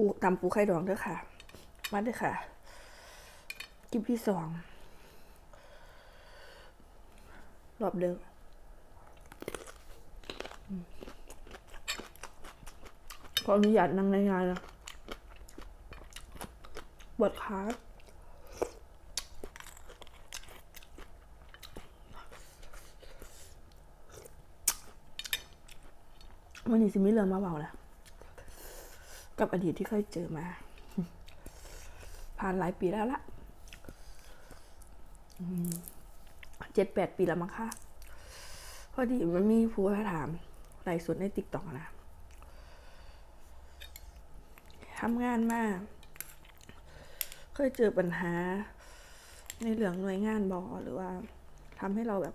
ปูตำปูไข่ดองเด้อค่ะ มาเด้อค่ะคลิปที่สองรอบเดิมอืมขออนุญาตนั่งในงานนะบดขาวันนี้สิมีเรื่องมาเบาแล้ว กับอดีตที่เคยเจอมา ผ่านหลายปีแล้วละเจ็ดแปดปีแล้วมั้งค่ะ พอดีมันมีผู้มาถามไลฟ์สดในติ๊กต็อกนะทำงานมากเคยเจอปัญหา ในเรื่องหน่วยงานบอหรือว่าทำให้เราแบบ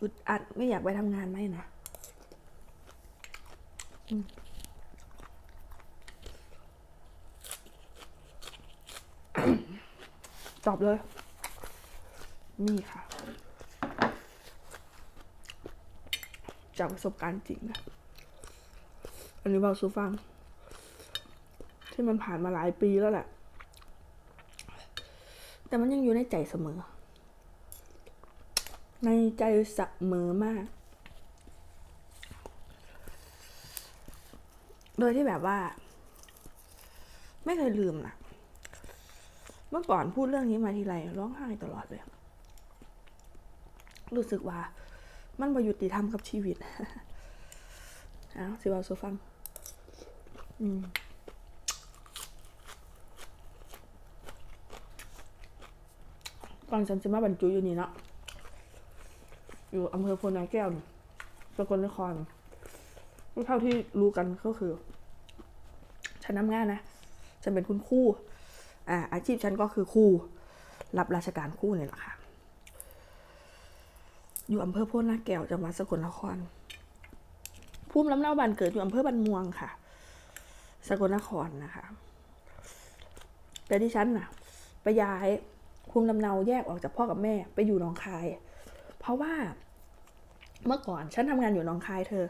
อึดอัดไม่อยากไปทำงานไหมนะต อบเลย นี่ค่ะ จากประสบการณ์จริงนะอันนี้เบาสูฟัง ที่มันผ่านมาหลายปีแล้วแหละ แต่มันยังอยู่ในใจเสมอ ในใจเสมอมาก โดยที่แบบว่า ไม่เคยลืมนะ มื่อก่อนพูดเรื่องนี้มาทีไรร้องไห้ตลอดเลย รู้สึกว่า มันประยุติธรรมกับชีวิตอ้าวสิบเอาโซฟัง อืมก่อนฉันจะมาบรรจุอยู่นี่เนาะอยู่อำเภอโพนาแก้วสกลนครเท่าที่รู้กันก็คือ ฉันทำงานนะ ฉันเป็นคุณครู อ่าอาชีพฉันก็คือครูรับราชการครูเนี่ยแหละค่ะ อยู่อำเภอโพนาแก้วจังหวัดสกลนครภูมิลำเนาบ้านเกิดอยู่อำเภอบันม่วงค่ะ สกลนครนะคะ แต่ที่ฉันน่ะไปย้ายภูมิลำเนาแยกออกจากพ่อกับแม่ไปอยู่หนองคาย เพราะว่าเมื่อก่อนฉันทำงานอยู่หนองคายเธอ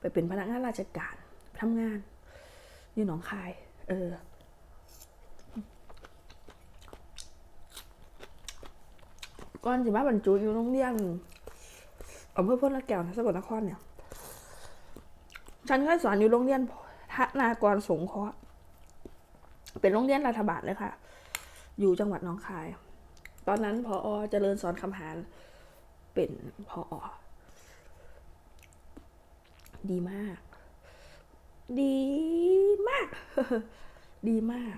ไปเป็นพนักงานราชการทำงาน อยู่หนองคาย เออ ก่อนสิมาบรรจุอยู่โรงเรียนอำเภอพลแก้วนะสกลนครเนี่ย ฉันก็สอนอยู่โรงเรียนทนากรสงเคราะห์เป็นโรงเรียนรัฐบาลเลยค่ะ อยู่จังหวัดหนองคาย ตอนนั้นพอเจริญสอนคำหารเป็นพออดีมาก ดีมาก ดีมาก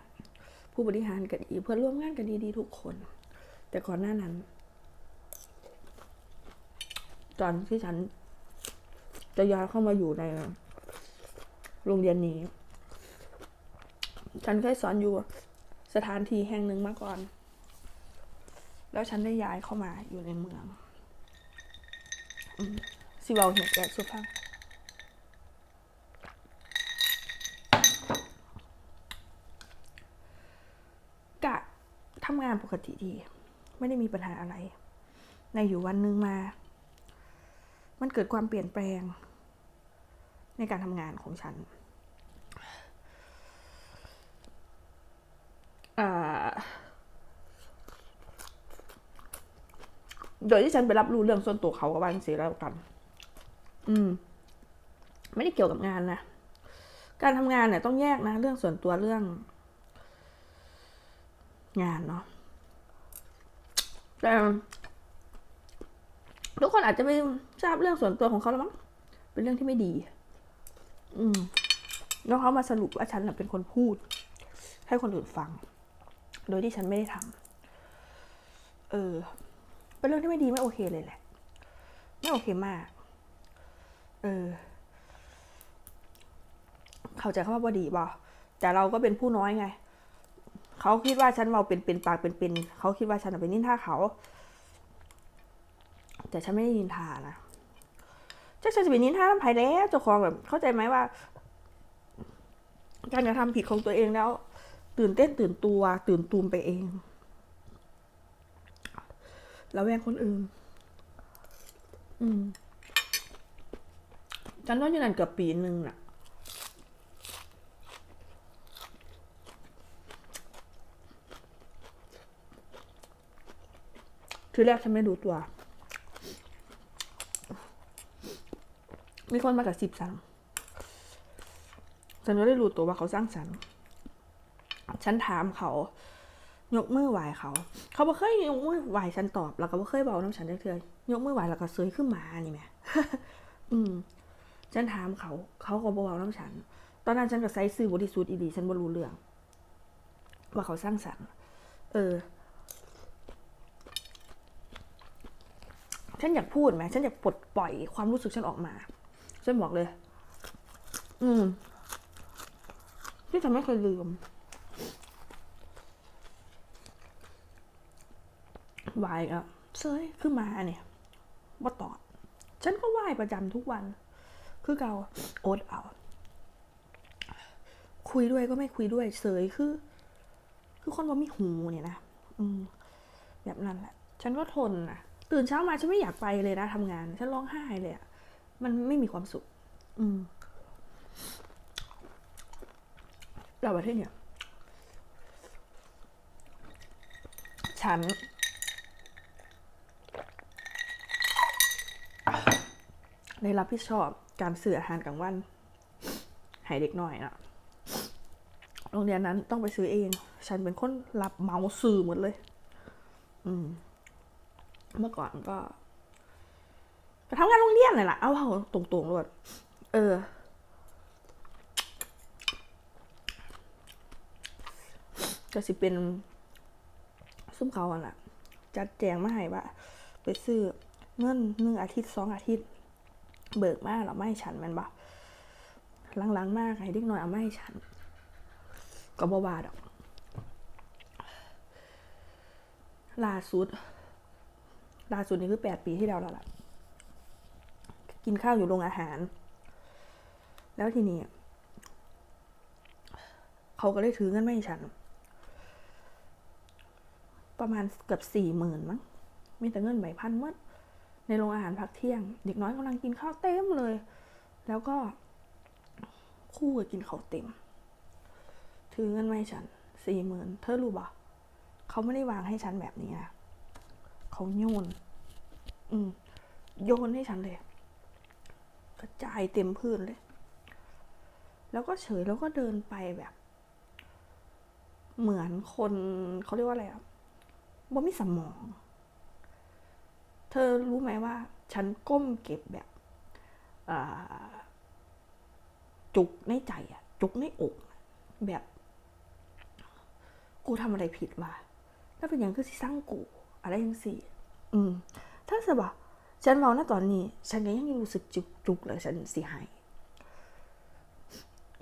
ผู้บริหารก็ดี เพื่อนร่วมงานก็ดีดีทุกคน แต่ก่อนหน้านั้น ตอนที่ฉัน จะย้ายเข้ามาอยู่ในโรงเรียนนี้ ฉันเคยสอนอยู่สถานที่แห่งหนึ่งมาก่อน แล้วฉันได้ย้ายเข้ามาอยู่ในเมืองอสิเวาเหตุแก่สุฟังกะทำงานปกติดี ไม่ได้มีปัญหาอะไร ในอยู่วันหนึ่งมา มันเกิดความเปลี่ยนแปลง ในการทำงานของฉันโดยที่ฉันไปรับรู้เรื่องส่วนตัวเขากับบ้านเสียแล้วกัน อืม ไม่ได้เกี่ยวกับงานนะ การทำงานเนี่ยต้องแยกนะ เรื่องส่วนตัวเรื่อง งานเนาะแต่ ทุกคนอาจจะไม่ทราบเรื่องส่วนตัวของเขาแล้วมั้งเป็นเรื่องที่ไม่ดี อืมแล้วเขามาสรุปว่าฉันเป็นคนพูด ให้คนอื่นฟัง โดยที่ฉันไม่ได้ทำเออ เป็นเรื่องที่ไม่ดีไม่โอเคเลยแหละ ไม่โอเคมาก เออ เข้าใจคำว่าดีบ่แต่เราก็เป็นผู้น้อยไง เขาคิดว่าฉันเราเป็นเป็นปากเป็นเป็น เขาคิดว่าฉันเป็นนินทาเขา แต่ฉันไม่ได้นินทานะจ้าฉันจะไปนินทาทำไมแล้วเจ้าของแบบเข้าใจไหมว่า การกระทำผิดของตัวเองแล้ว ตื่นเต้นตื่นตัว ตื่นตูมไปเอง แล้วแวงคนอื่น อืมฉันนอนอยู่นั่นเกือบปีหนึ่งน่ะทีแรกฉันไม่รู้ตัว มีคนมากระซิบฉันฉันก็ได้รู้ตัวว่าเขาสร้างฉันฉันถามเขา ยกมือไหวเขา เขาบ่เคยยกมือไหวฉันตอบ แล้วก็บ่เคยบอกน้ำฉันได้เทื่อยกมือไหวแล้วก็เซยขึ้นมานี่แม่อืม ฉันถามเขา เขาก็บอกน้ำฉัน ตอนนั้นฉันก็ใส่ซื้อบริสุทธิ์อีดีฉันบ่รู้เรื่อง ว่าเขาสร้างสรรค์ เออ ฉันอยากพูดไหมฉันอยากปลดปล่อยความรู้สึกฉันออกมา ฉันบอกเลย อืม ที่ฉันไม่เคยลืมวายอะเซยขึ้นมาเนี่ยว่าตอบฉันก็ไหว้ประจำทุกวัน คือเกาโอดเอา คุยด้วยก็ไม่คุยด้วยเสยคือ คือคนว่ามีหูเนี่ยนะอืม แบบนั้นแหละ ฉันก็ทนนะตื่นเช้ามาฉันไม่อยากไปเลยนะทำงาน ฉันร้องไห้เลยอะ มันไม่มีความสุข อืมเราประเทศเนี่ย ฉันได้รับผิดชอบการสื่ออาหารกลางวันให้เด็กหน่อยนะโรงเรียนนั้นต้องไปซื้อเอง ฉันเป็นคนรับเหมาสื่อหมดเลย อืม เมื่อก่อนก็ไป ทำงานโรงเรียนเลยล่ะ เอาเอาตรงๆเลยเออ ก็สิเป็นซุ้มเขาอะล่ะจัดแจงมาให้ว่า ไปซื้อเงินหนึ่งอาทิตย์สองอาทิตย์ เบิกมาเราไม่ฉันมันบ่หลังๆมากให้เด็กน้อยเอาไม่ฉัน ก็บ่ว่าดอกล่าสุดล่าสุดนี่คือแปดปีที่แล้วแล้วล่ะ กินข้าวอยู่โรงอาหาร แล้วทีนี้เขาก็เลยถือเงินไม่ให้ฉัน ประมาณเกือบสี่หมื่นมั้งมีแต่เงินใบพันเมื่อในโรงอาหารพักเที่ยง เด็กน้อยกำลังกินข้าวเต็มเลย แล้วก็คู่กับกินข้าวเต็ม ถือเงินมาให้ฉันสี่หมื่นเธอรู้ปะเขาไม่ได้วางให้ฉันแบบนี้นะเขาโยน อืมโยนให้ฉันเลย ระจายเต็มพื้นเลย แล้วก็เฉยแล้วก็เดินไปแบบ เหมือนคนเขาเรียกว่าอะไรอะบ่มีสมอง เธอรู้ไหมว่า ฉันก้มเก็บแบบจุกในใจอะจุกในอกอะแบบ กูทำอะไรผิดวะแล้วเป็นอย่างคือสิสร้างกู อะไรยังสี่อืม ถ้าสบะ ฉันเมาณตอนนี้ ฉันก็ยังรู้สึกจุกจุกเลยฉันสิหาย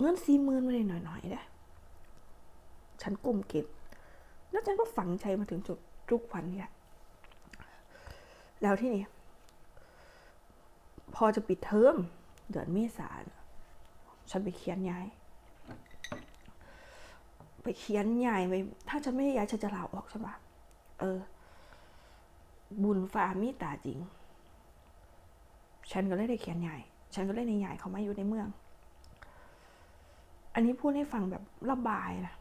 เงินสี่หมื่นไม่ได้หน่อยๆเลยฉันก้มเก็บ แล้วฉันก็ฝังใจมาถึงจุดทุกวันเนี่ยแล้วที่นี่พอจะปิดเทอมเดือนเมษานฉันไปเขียนย้าย ไปเขียนย้ายไปถ้าฉันไม่ย้ายฉันจะลาออกใช่ปะเออ บุญฟ้ามีตาจริง ฉันก็เลยได้เขียนย้ายฉันก็เลยในย้ายเขามาอยู่ในเมือง อันนี้พูดให้ฟังแบบระบายนะ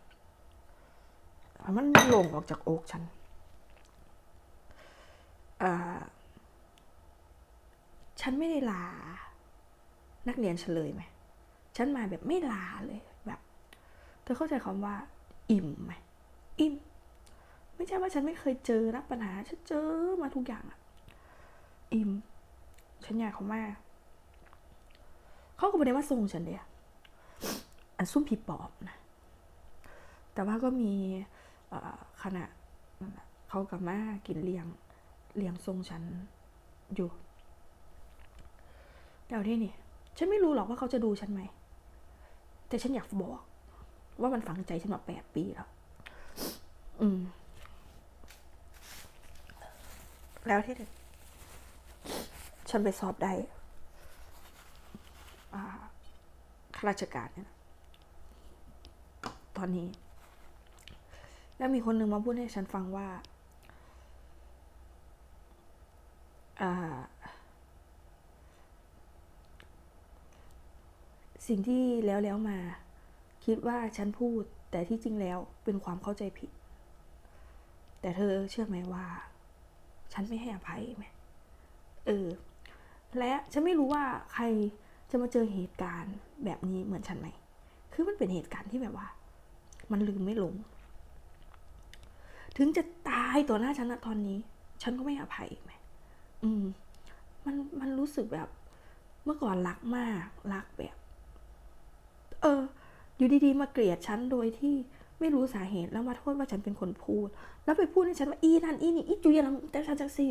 มันหลงออกจากอกฉันฉันไม่ได้ลา นักเรียนเฉลยไหม ฉันมาแบบไม่ลาเลยแบบ เธอเข้าใจคำว่า อิ่มไหม อิ่ม ไม่ใช่ว่าฉันไม่เคยเจอนะปัญหา ฉันเจอมาทุกอย่างอะอิ่ม ฉันอยากเขามาก เขาก็ไม่ได้มาส่งฉันเลยอะอันซุ่มผีปอบนะ แต่ว่าก็มีเอ่อคณะเขากับมากินเลี้ยงเลี้ยงทรงฉันอยู่แล้วที่นี่ ฉันไม่รู้หรอกว่าเขาจะดูฉันไหม แต่ฉันอยากบอก ว่ามันฝังใจฉันมาแปดปีแล้ว อืม แล้วที่นี่ ฉันไปสอบได้ข้าราชการเนี่ยตอนนี้ แล้วมีคนหนึ่งมาพูดให้ฉันฟังว่าอ่าสิ่งที่แล้วแล้วมา คิดว่าฉันพูด แต่ที่จริงแล้วเป็นความเข้าใจผิด แต่เธอเชื่อไหมว่า ฉันไม่ให้อภัยไหมเออ และฉันไม่รู้ว่าใครจะมาเจอเหตุการณ์แบบนี้เหมือนฉันไหม คือมันเป็นเหตุการณ์ที่แบบว่า มันลืมไม่ลง ถึงจะตายต่อหน้าฉันนะตอนนี้ ฉันก็ไม่อภัยไหมอืม มันมันรู้สึกแบบเมื่อก่อนรักมากรักแบบ เออ อยู่ดีๆ มาเกลียดฉันโดยที่ไม่รู้สาเหตุแล้วมาโทษว่าฉันเป็นคนพูด แล้วไปพูดให้ฉันว่าอีนั่นอีนี่อีจุยอะไรแต่ฉันจังสิ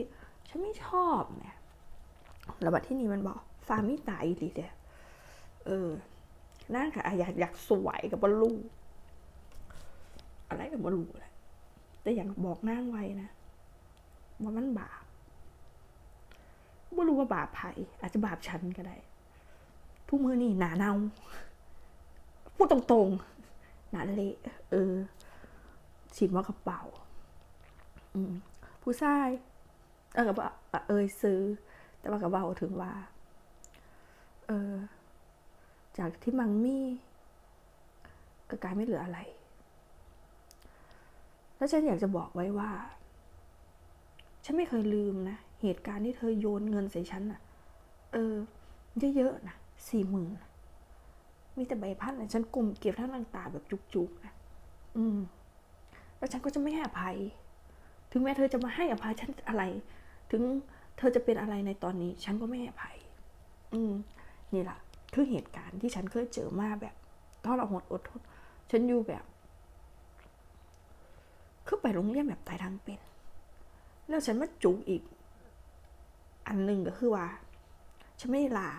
ฉันไม่ชอบเนี่ย แล้วบัดที่นี่มันบอกฟามิตายอีหลีเดียเออนั่งค่ะอยากอยากสวยกับบอลลูอะไรกับบอลลูแหละแต่อย่ากบอกนั่งไว้นะว่ามันบาปไม่รู้ว่าบาปไผ่อาจจะบาปฉันก็ได้ ทุกมือนี่หนาเนาพูดตรงๆ หนาเละเออฉีดว่ากระเป๋าผู้ชาย เออกับเอยซื้อ แต่ว่ากระเป๋าถึงว่า เออ จากที่มังมี่ก็กลายไม่เหลืออะไร แล้วฉันอยากจะบอกไว้ว่า ฉันไม่เคยลืมนะ เหตุการณ์ที่เธอโยนเงินใส่ฉันน่ะเออ เยอะๆนะสี่หมื่นมีแต่ใบพัดนะฉันกลุ่มเก็บทั้งน้ำตาแบบจุกๆนะอืม แล้วฉันก็จะไม่ให้อภัย ถึงแม้เธอจะมาให้อภัยฉันอะไร ถึง เธอจะเป็นอะไรในตอนนี้ฉันก็ไม่ให้อภัย อืมนี่แหละคือเหตุการณ์ที่ฉันเคยเจอมาแบบตอนเราหดอดทนฉันอยู่แบบคือไปโรงเรียนแบบตายทางเป็น แล้วฉันมาจุกอีก อันหนึ่งก็คือว่า ฉันไม่ได้ลา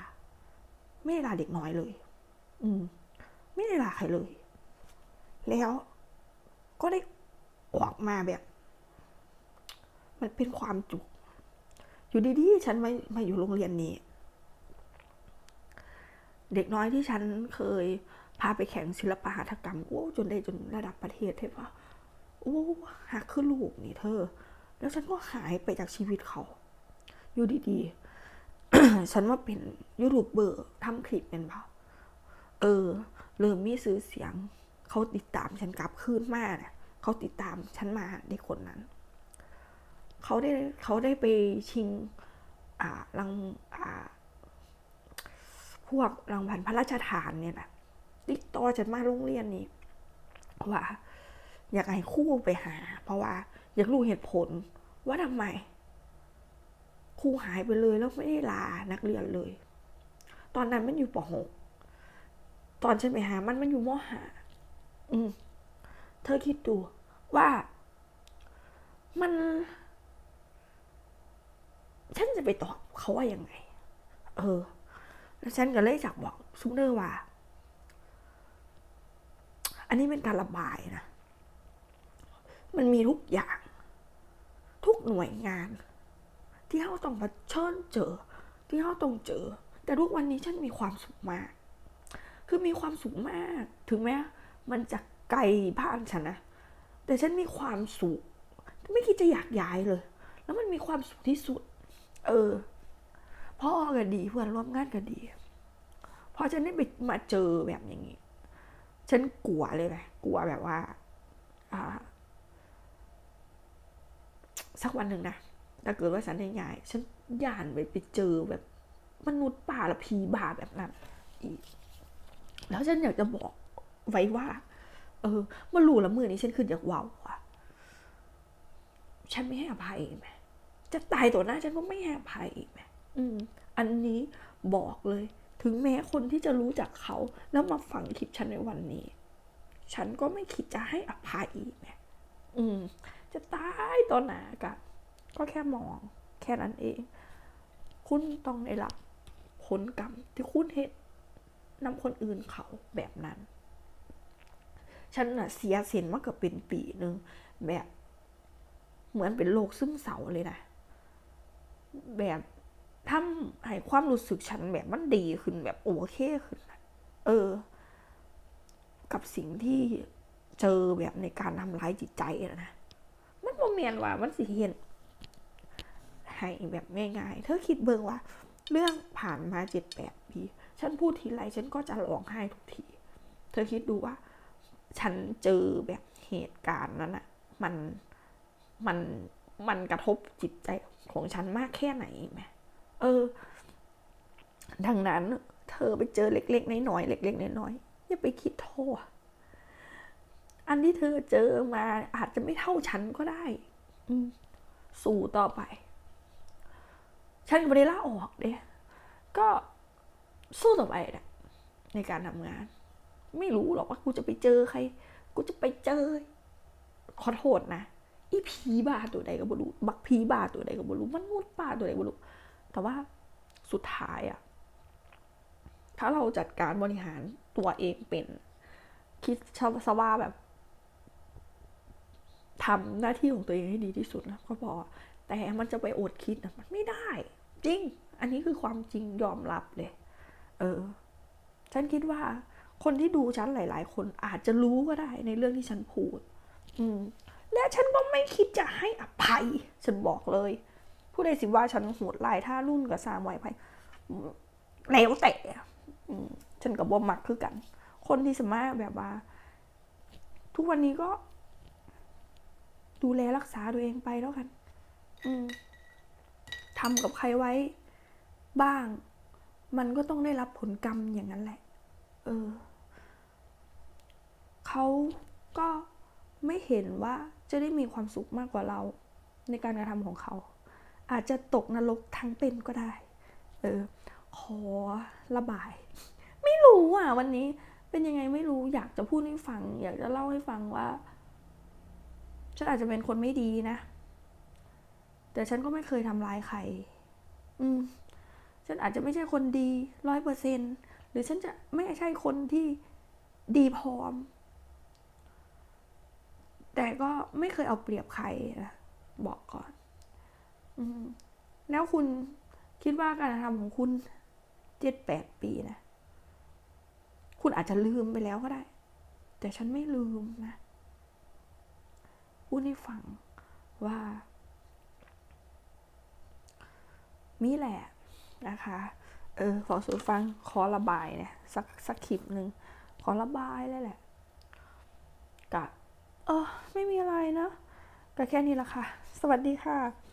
ไม่ได้ลาเด็กน้อยเลย อืม ไม่ได้ลาใครเลย แล้วก็ได้ออกมาแบบ มันเป็นความจุก อยู่ดีๆ ฉันไมามาอยู่โรงเรียนนี้ เด็กน้อยที่ฉันเคยพาไปแข่งศิลปหัตถกรรม โอ้ จนได้จนระดับประเทศเทพว่าโอ้หักขึ้นลูกนี่เธอ แล้วฉันก็หายไปจากชีวิตเขา อยู่ดีๆ ฉันว่าเป็นยูทูบเบอร์ทำคลิปเป็นเปล่าเออ เริ่มมีซื้อเสียง เขาติดตามฉันกลับคืนมาเนี่ยเขาติดตามฉันมาในคนนั้น เขาได้เขาได้ไปชิงอ่ารางอ่าพวกรางวัลพระราชทานเนี่ยนะติดต่อฉันมาโรงเรียนนี้ว่าอยากให้คู่ไปหา เพราะว่าอยากรู้เหตุผลว่าทำไมครูหายไปเลยแล้วไม่ได้ลานักเรียนเลย ตอนนั้นมันอยู่ป .6 ตอนฉันไปหามันมันอยู่ม .5 อืม เธอคิดดูว่ามัน ฉันจะไปตอบเขาว่ายังไง เออ แล้วฉันก็เลยจากบอกซุปเนอร์ว่า อันนี้เป็นการระบายนะ มันมีทุกอย่าง ทุกหน่วยงาน ที่เขาต้องมาเชิญเจอ ที่เขาต้องเจอ แต่ทุกวันนี้ฉันมีความสุขมาก คือมีความสุขมาก ถึงแม้มันจะไกลบ้านฉันนะ แต่ฉันมีความสุข ไม่คิดจะอยากย้ายเลย แล้วมันมีความสุขที่สุด เออ พ่อก็ดีเพื่อนร่วมงานก็ดี พอฉันได้ไปมาเจอแบบอย่างนี้ ฉันกลัวเลยนะกลัวแบบว่า อ่า สักวันหนึ่งนะถ้าเกิดว่าฉันได้ย้ายฉันย่านไปไปเจอแบบ มนุษย์ป่าละผีบาแบบนั้นอีก แล้วฉันอยากจะบอกไว้ว่า เออมารู้ละมือนี้ฉันคืออยากว้าวว่าฉันไม่ให้อภัยไหม จะตายต่อหน้าฉันก็ไม่ให้อภัยไหมอืมอันนี้บอกเลย ถึงแม้คนที่จะรู้จักเขา แล้วมาฟังคลิปฉันในวันนี้ ฉันก็ไม่คิดจะให้อภัยไหมอืม จะตายต่อหน้ากันก็แค่มอง แค่นั้นเอง คุณต้องได้รับผลกรรมที่คุณเหตุนำคนอื่นเขาแบบนั้น ฉันน่ะเสียเซนมาเกือบเป็นปีหนึ่งแบบเหมือนเป็นโรคซึมเศร้าเลยนะ แบบทำให้ความรู้สึกฉันแบบมันดีขึ้นแบบโอเคขึ้น เออ กับสิ่งที่เจอแบบในการทำร้ายจิตใจนะมันโมเมนว่ามันสิเห็นให้แบบง่ายๆ เธอคิดเบิ่งว่า เรื่องผ่านมาเจ็ดแปดปี ฉันพูดทีไรฉันก็จะร้องไห้ทุกที เธอคิดดูว่า ฉันเจอแบบเหตุการณ์นั้นอะมันมันมันกระทบจิตใจ ของฉันมากแค่ไหนไหมเออ ดังนั้น เธอไปเจอเล็ก ๆน้อยๆเล็ก ๆน้อยๆอย่าไปคิดโทษอันที่เธอเจอมาอาจจะไม่เท่าฉันก็ได้สู้ต่อไป ฉันก็ไม่ได้ล่าออกเด้ก็สู้ต่อไปแหละในการทำงาน ไม่รู้หรอกว่ากูจะไปเจอใคร กูจะไปเจอ ขอโทษนะ อีผีบ้าตัวใดก็บ่รู้บักผีบ้าตัวใดก็บ่รู้มันนุษย์บ้าตัวใดบ่รู้แต่ว่าสุดท้ายอะถ้าเราจัดการบริหารตัวเองเป็น คิดชาวสว่าแบบทำหน้าที่ของตัวเองให้ดีที่สุดนะก็พอแต่มันจะไปอดคิดนะมันไม่ได้ จริง อันนี้คือความจริงยอมรับเลย เออ ฉันคิดว่าคนที่ดูฉันหลาย ๆ คนอาจจะรู้ก็ได้ในเรื่องที่ฉันพูด อืม และฉันก็ไม่คิดจะให้อภัย ฉันบอกเลย ผู้ใดสิว่าฉันโหดลายท่ารุ่นกับสามไว้ภัยอืมแล้วแต่อืมฉันกับบ่มักคือกัน คนที่สามารถแบบว่า ทุกวันนี้ก็ ดูแลรักษาตัวเองไปแล้วกัน อืมทำกับใครไว้บ้าง มันก็ต้องได้รับผลกรรมอย่างนั้นแหละ เออ เขาก็ไม่เห็นว่า จะได้มีความสุขมากกว่าเราในการกระทำของเขา อาจจะตกนรกทั้งเป็นก็ได้ เออ ขอระบาย ไม่รู้อะ วันนี้เป็นยังไงไม่รู้อยากจะพูดให้ฟัง อยากจะเล่าให้ฟังว่า ฉันอาจจะเป็นคนไม่ดีนะ แต่ฉันก็ไม่เคยทำร้ายใคร อืม ฉันอาจจะไม่ใช่คนดีร้อยเปอร์เซ็นหรือฉันจะไม่ใช่คนที่ดีพร้อม แต่ก็ไม่เคยเอาเปรียบใครนะบอกก่อน อืมแล้วคุณคิดว่าการกระทำของคุณเจ็ดแปดปีนะ คุณอาจจะลืมไปแล้วก็ได้ แต่ฉันไม่ลืมนะพูดให้ฟังว่า มีแหละนะคะ เออ ขอสูฟัง ขอระบายเนี่ย สักสักคลิปหนึ่ง ขอระบายเลยแหละกะเออไม่มีอะไรนะก็แค่นี้ละค่ะ สวัสดีค่ะ